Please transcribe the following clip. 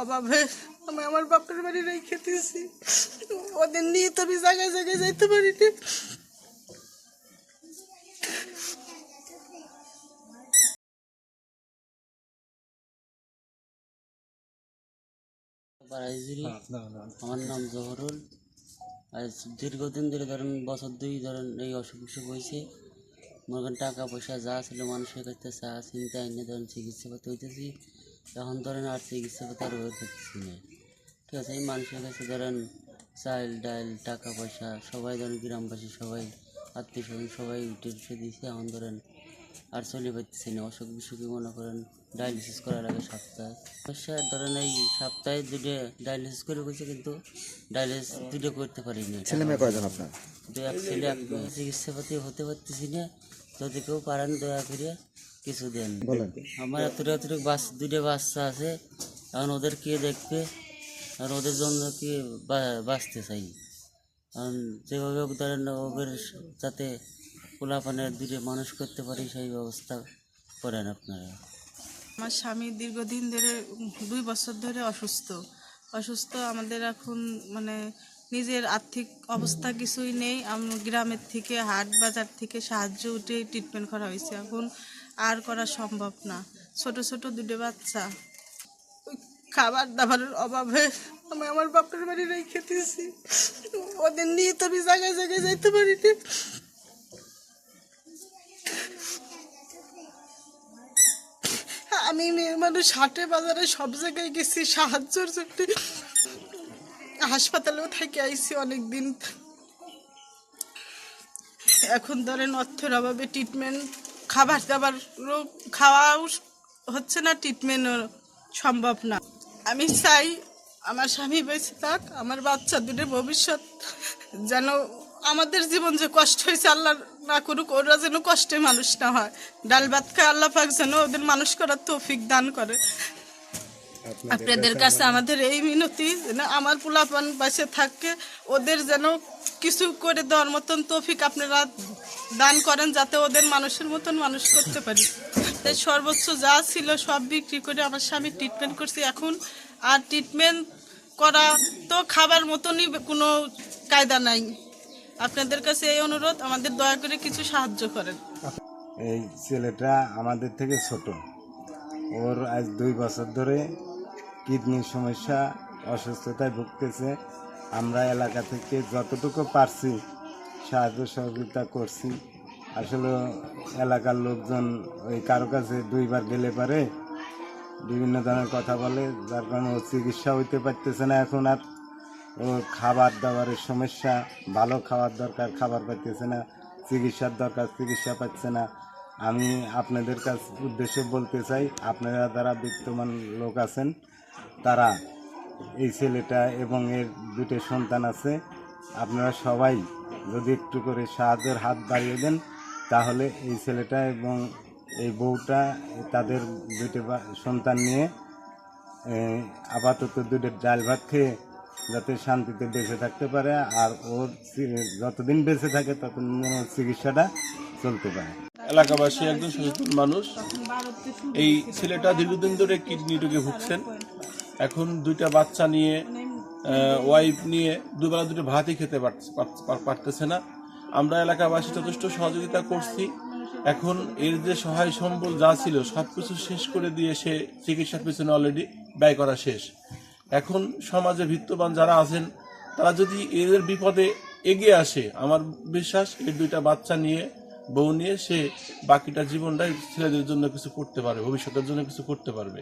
অভাবে আমি আমার বাপের বাড়ি রেখে দিয়েছি ওদের নিয়ে তো আমি জায়গায় জায়গায় যাইতে বারাইজুরি আমার নাম জহরুল। আজ দীর্ঘদিন ধরে ধরেন, বছর দুই ধরেন এই অসুখ বিসুখ হয়েছে মনে টাকা পয়সা যা ছিল মানুষের কাছে চা চিন্তা এনে ধরেন চিকিৎসা করতে হইতেছি। এখন ধরেন আর চিকিৎসা পাতি আর হয়ে করতেছি না। ঠিক আছে এই মানুষের কাছে ধরেন চাল ডাল টাকা পয়সা সবাই ধরেন গ্রামবাসী সবাই আত্মীয় স্বজন সবাই উঠে দিয়েছে এখন ধরেন আর চলে পারতেছি না। অসুখ বিসুখে মনে করেন ডায়ালিসিস করার আগে সপ্তাহে। সমস্যা ধরেন এই সপ্তাহে দুটো ডায়ালিসিস করে গেছে কিন্তু ডায়ালিসিস দুটো করতে পারিনি। ছেলে মেয়ে কয়জন আপনার? দু এক ছেলে চিকিৎসা পাতি হতে পারতেছি না। যদি কেউ পারেন দয়া করে কিছু দেন বলেন। আমার এতটা এতটুকু বাস দুটো বাচ্চা আছে। এখন ওদের কে দেখবে? আর ওদের জন্য কি বাঁচতে চাই? কারণ যেভাবে হোক ধরেন ওদের যাতে পোলাপানের দূরে মানুষ করতে পারি সেই ব্যবস্থা করেন আপনারা। আমার স্বামী দীর্ঘদিন ধরে দুই বছর ধরে অসুস্থ। অসুস্থ আমাদের এখন মানে নিজের আর্থিক অবস্থা কিছুই নেই। গ্রামের থেকে হাট বাজার থেকে সাহায্য উঠে ট্রিটমেন্ট করা হয়েছে। এখন আর করা সম্ভব না। ছোট ছোট দুটো বাচ্চা। খাবার দাবারের অভাবে আমি আমার বাপের বাড়ি রেখে দিয়েছি। ওদের নিয়ে তো আমি জায়গায় জায়গায় যাইতে পারিনি। আমি মেয়ে মানুষ, হাটে, বাজারে সব জায়গায় গেছি সাহায্যের জন্য। হাসপাতালেও থেকে আইছি অনেক দিন এখন ধরেন অর্থের অভাবে ট্রিটমেন্ট খাবার দাবারও খাওয়াও হচ্ছে না ট্রিটমেন্টও সম্ভব না। আমি চাই আমার স্বামী বেঁচে থাক আমার বাচ্চা দুটোর ভবিষ্যৎ যেন আমাদের জীবন যে কষ্ট হয়েছে আল্লাহ না করুক ওরা যেন কষ্টে মানুষ না হয়। ডাল ভাত খায় আল্লাহ পাক যেন ওদের মানুষ করার তৌফিক দান করে। আপনাদের কাছে আমাদের এই মিনতি যেন আমার পোলাপান বাসে থাকে ওদের যেন কিছু করে দেওয়ার মতন তৌফিক আপনারা দান করেন যাতে ওদের মানুষের মতন মানুষ করতে পারি। তাই সর্বোচ্চ যা ছিল সব বিক্রি করে আমার স্বামী ট্রিটমেন্ট করছি। এখন আর ট্রিটমেন্ট করা তো খাবার মতনই কোনো কায়দা নাই। আপনাদের কাছে এই অনুরোধ, আমাদের দয়া করে কিছু সাহায্য করেন। এই ছেলেটা আমাদের থেকে ছোট। ওর আজ দুই বছর ধরে কিডনির সমস্যা, অসুস্থতায় ভুগতেছে। আমরা এলাকা থেকে যতটুকু পারছি সাহায্য সহযোগিতা করছি। আসলে এলাকার লোকজন ওই কারও কাছে দুইবার গেলে পারে, বিভিন্ন ধরনের কথা বলে, যার কারণে ও চিকিৎসা হইতে পারতেছে না এখন আর। ও খাবার দাবারের সমস্যা, ভালো খাবার দরকার, খাবার পাইতেছে না, চিকিৎসার দরকার, চিকিৎসা পাচ্ছে না। আমি আপনাদের কাছ উদ্দেশ্যে বলতে চাই, আপনারা যারা বিত্তমান লোক আছেন, তারা এই ছেলেটা এবং এর দুটো সন্তান আছে, আপনারা সবাই যদি একটু করে সাহায্যের হাত বাড়িয়ে দেন, তাহলে এই ছেলেটা এবং এই বউটা তাদের দুটো সন্তান নিয়ে আপাতত দুটো ডাল ভাত খেয়ে যাতে শান্তিতে বেঁচে থাকতে পারে আর ওর যতদিন বেঁচে থাকে ততদিন চিকিৎসাটা চলতে পারে। এলাকাবাসী একজন সচেতন মানুষ। এই ছেলেটা দীর্ঘদিন ধরে কিডনি রোগে ভুগছেন। এখন দুইটা বাচ্চা নিয়ে ওয়াইফ নিয়ে দুবেলা দুটো ভাতই খেতে পারতেছে না। আমরা এলাকাবাসী যথেষ্ট সহযোগিতা করছি। এখন এর যে সহায় সম্বল যা ছিল সব কিছু শেষ করে দিয়ে সে চিকিৎসার পিছনে অলরেডি ব্যয় করা শেষ। এখন সমাজে ভিত্তবান যারা আছেন, তারা যদি এদের বিপদে এগিয়ে আসে, আমার বিশ্বাস এর দুইটা বাচ্চা নিয়ে, বউ নিয়ে সে বাকিটা জীবনটাই ছেলেদের জন্য কিছু করতে পারবে, ভবিষ্যতের জন্য কিছু করতে পারবে।